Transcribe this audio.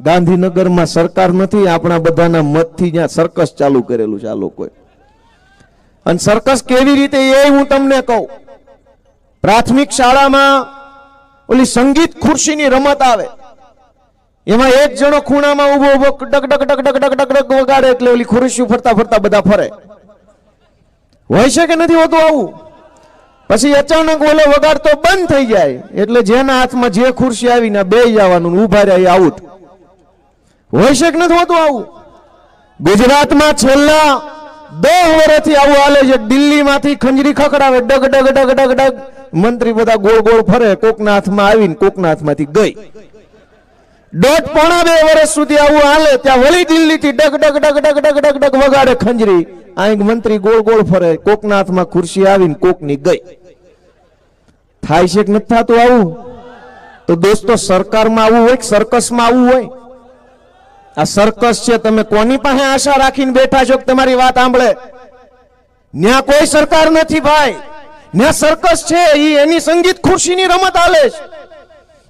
ગાંધીનગરમાં સરકાર નથી, આપણા બધાના મતથી જ્યાં સર્કસ ચાલુ કરેલું છે આ લોકોએ. અને સર્કસ કેવી રીતે એ હું તમને કહું. પ્રાથમિક શાળામાં ઓલી સંગીત ખુરશીની રમત આવે. એમાં એક જણો ખૂણામાં ઊભો ઊભો ડગ ડગ ડગ ડગ ડગ ડગ ડગ વગાડે એટલે ઓલી ખુરશી ફરતા ફરતા બધા ફરે. હોય છે કે નથી હોતું આવું? પછી અચાનક ઓલો વગાડતો બંધ થઈ જાય. એટલે જેના હાથમાં જે ખુરશી આવીને બે જવાનું ઊભા રહ્યા આઉટ. હોય છે કે નથી હોતું આવું? ગુજરાતમાં છેલ્લા દસ વર્ષથી આવું હાલે છે. દિલ્હીમાંથી ખંજરી ખખડાવે, ડગ ડગ ડગ ડગ ડગ. મંત્રી બધા ગોળ ગોળ ફરે કોકના હાથમાં આવીને કોકના હાથમાંથી ગઈ. દોઢ પોણા બે વર્ષ સુધી આવું હાલે, ત્યાં વળી દિલ્હીથી ડગ ડગ ડગ ડગ ડગ ડગ ડગ વગાડે ખંજરી. અહીં મંત્રી ગોળ ગોળ ફરે કોકના હાથમાં ખુરશી આવીને કોકની ગઈ. થાય છે કે નથી થતું આવું? તો દોસ્તો, સરકારમાં આવું હોય કે સર્કસમાં આવું હોય? આ સર્કસ છે, તમે કોની પાસે આશા રાખીને બેઠા છો તમારી વાત સાંભળે? ન્યા કોઈ સરકાર નથી ભાઈ. ન્યા સર્કસ છે એ એની સંગીત ખુરશીની રમત આલે છે.